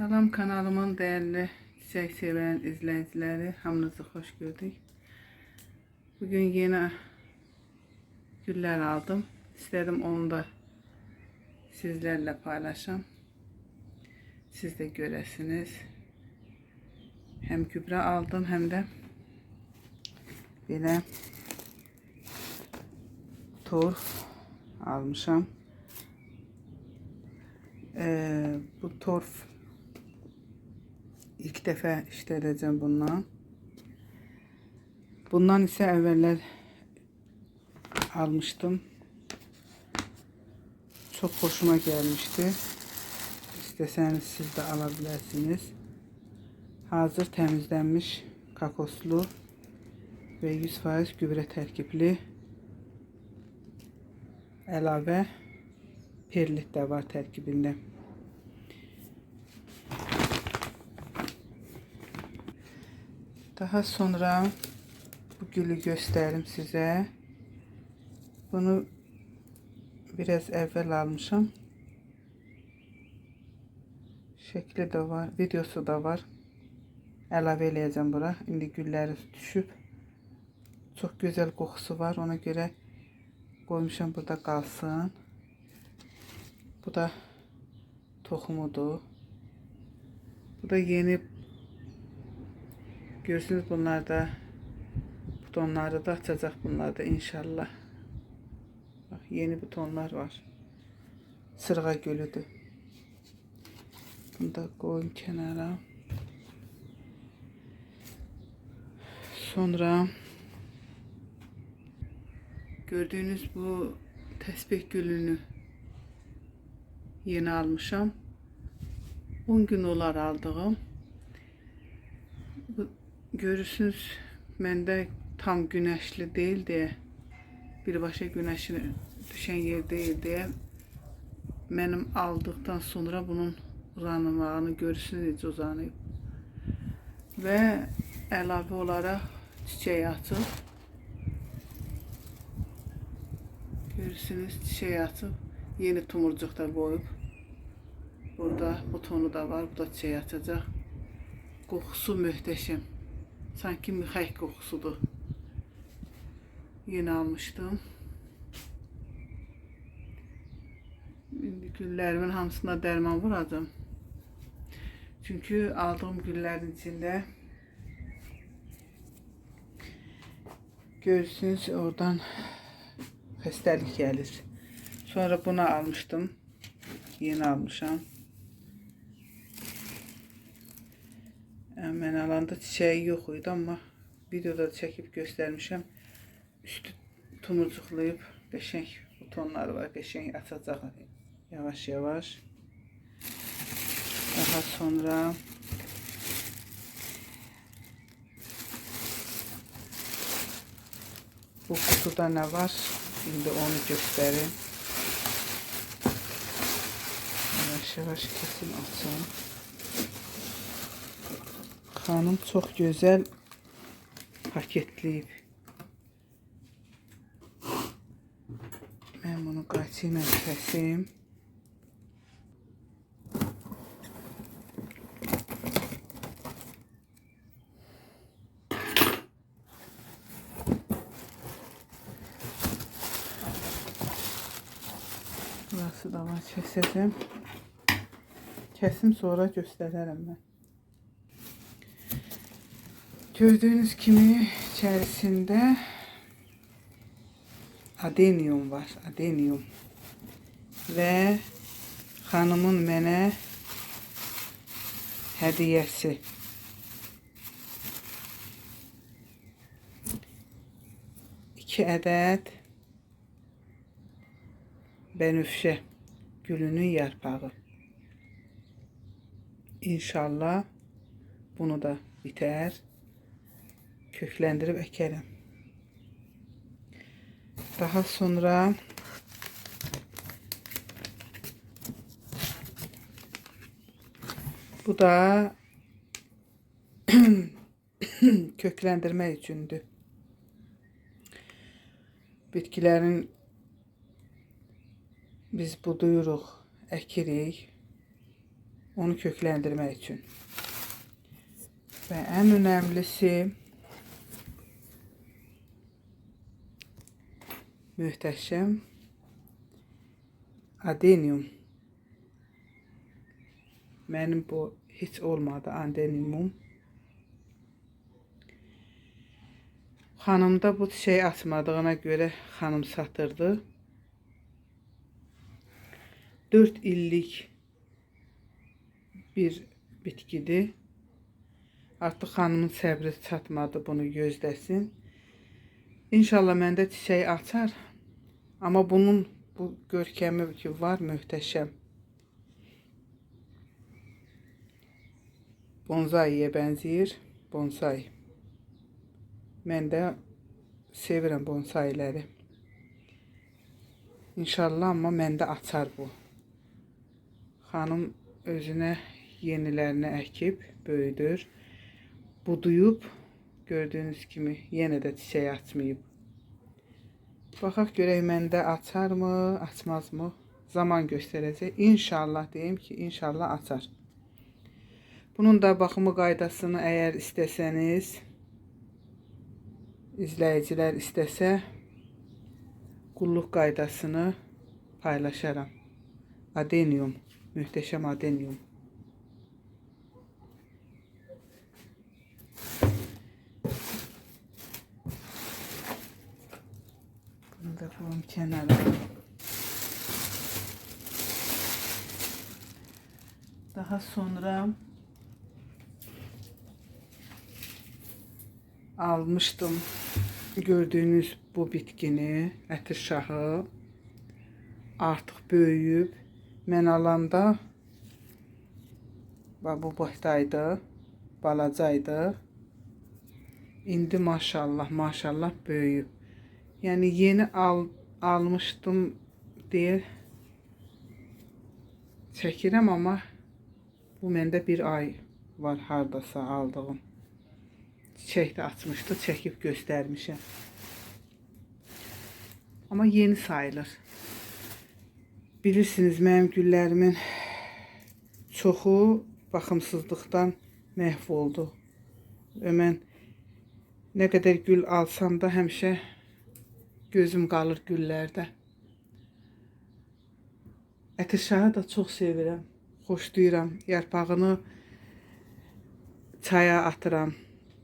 Salam kanalımın değerli çiçek seven izleyicileri, hamınızı hoş gördük. Bugün yine güller aldım. İstedim onu da sizlerle paylaşam. Siz de göresiniz. Hem gübre aldım hem de belə torf almışam. Ee, bu torf ilk defa işlədəcəm bundan. Bundan ise evveller almıştım. Çok hoşuma gelmişti. İsteseniz siz de alabilirsiniz. Hazır temizlenmiş kakoslu ve 100% gübre terkipli əlavə perlit de var terkibinde. Daha sonra bu gülü gösterim size. Bunu biraz evvel almışım. Şekli de var, videosu da var. Əlavə eləyəcəm bura. İndi gülləri düşüb. Çox gözəl qoxusu var. Ona görə qoymuşam burada qalsın. Bu da toxumudur. Bu da yeni Görürsünüz bunlar da butonları da açacak bunlar da inşallah. Bak yeni butonlar var. Sırğa gölüdür. Bunu da koyayım kenara. Sonra gördüğünüz bu tesbih gülünü yeni almışam. 10 gün olar aldığım. Görürsünüz məndə tam güneşli değil deyə birbaşa güneşin düşən yer deyil deyə mənim aldıqdan sonra bunun uzanmağını görürsünüz necə uzanıb. Və əlavə olaraq çiçək açıb. Görürsünüz çiçək açıb. Yeni tumurcuq da qoyub. Burada butonu da var. Bu da çiçək açacaq. Qoxusu möhtəşəm. Sanki müxək qoxusudur. Yeni almışdım. İndi güllərimin hamısına dərman vuracağım. Çünkü aldığım güllərin içində görürsünüz oradan xəstəlik gəlir. Sonra bunu almışdım. Yeni almışam. Yəni, mən alanda çiçəyi yox idi, amma videoda çəkib göstərmişəm. Üstü tumurcuqlayıb qəşəng butonları var, qəşəng açacaq yavaş yavaş. Daha sonra bu kutuda ne var? Şimdi onu göstereyim. Yavaş yavaş kesin açalım. Xanım çok güzel paketleyip. Ben bunu qaçıyla kəsim. Burası da var keseceğim. Kesim sonra gösteririm ben. Gördüğünüz kimi içerisinde adenium var. Adenium. Ve hanımın mənə hədiyəsi. İki ədəd benüfşe gülünün yarpağı. İnşallah bunu da biter. Köklendirip ekerim. Daha sonra bu da köklendirme içindi. Bitkilerin biz buduyuruq, əkirik. Onu kökləndirmək üçün. Və ən önəmlisi möhtəşəm adenium. Mənim bu heç olmadı adeniumum. Xanımda bu çiçeği açmadığına görə xanım satırdı. 4 illik bir bitkidir. Artıq xanımın səbri çatmadı bunu gözləsin. İnşallah məndə çiçək açar. Amma bunun bu görkəmi ki var möhtəşəm. Bonsaiyə bənzəyir. Bonsai. Mən də sevirəm bonsailəri. İnşallah amma məndə açar bu. Xanım özünə yenilərini əkib, böyüdür. Buduyub, gördüyünüz kimi yenə də çiçək açmayıb. Baxaq görək məndə açarmı, açmazmı? Zaman göstərəcək. İnşallah deyim ki, inşallah açar. Bunun da baxımı qaydasını əgər istəsəniz, izləyicilər istəsə, qulluq qaydasını paylaşaram. Adenium, möhtəşəm adenium. Bunu da koyayım kenara. Daha sonra almıştım gördüğünüz bu bitkini, ətir şahı artıq böyüyüb. Mən alanda bu boydaydı, balacaydı. İndi maşallah, maşallah böyüyüb. Yəni yeni al almışdım deyə çəkirəm amma bu məndə bir ay var hardasa aldığım. Çiçək də açmışdı, çəkib göstərmişəm. Amma yeni sayılır. Bilirsiniz mənim güllərimin çoxu baxımsızlıqdan məhv oldu. Və mən nə gül alsam da həmişə gözüm qalır güllərdə. Ətirşahı da çox sevirəm, xoşlayıram. Yarpağını çaya atıram.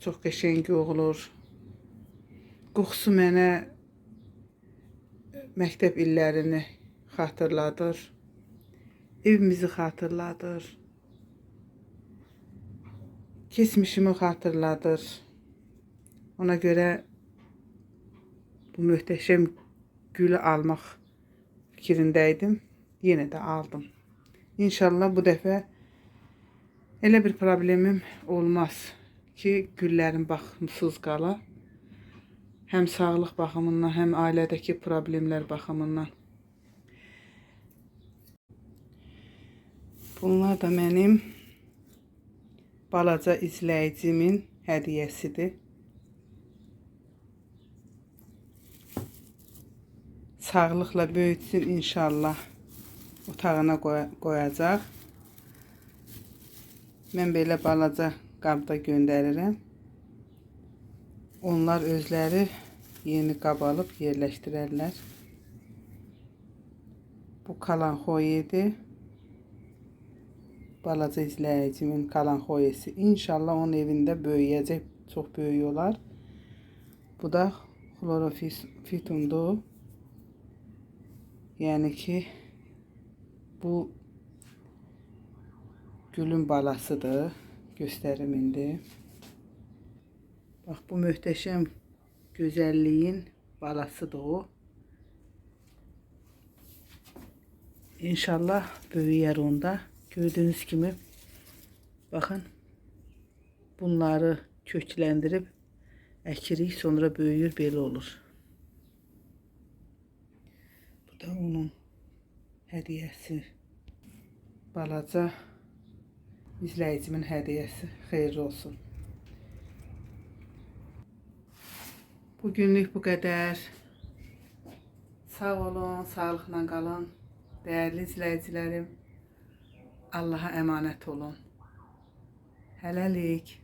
Çox qəşəng olur. Qoxusu mənə məktəb illərini xatırladır. Evimizi xatırladır. Keçmişimi xatırladır. Ona görə bu möhtəşəm gülü almaq fikrindəydim. Yenə də aldım. İnşallah bu dəfə elə bir problemim olmaz ki, güllərim baxımsız qala. Həm sağlıq baxımından, həm ailədəki problemlər baxımından. Bunlar da mənim balaca izləyicimin hədiyyəsidir. Sağlıqla böyütsün inşallah. Otağına qoy qoyacaq. Mən belə balaca qabda göndərirəm. Onlar özləri yeni qab alıb yerləşdirərlər. Bu kalanxoy idi. Balaca izləyicimin kalanxoyesi. İnşallah onun evində böyüyəcək. Çox böyük olar. Bu da xlorofitumdur. Yəni ki, bu gülün balasıdır. Göstərim indi. Bax bu möhtəşəm gözəlliyin balasıdır o. İnşallah böyüyər onda. Gördüyünüz kimi baxın bunları kökləndirib əkirik, sonra böyüyür, belə olur. Da onun hədiyyəsi. Balaca izləyicimin hədiyyəsi. Xeyirli olsun. Bugünlük bu qədər. Sağ olun, sağlıqla qalın. Dəyərli izləyicilərim. Allaha əmanət olun. Hələlik.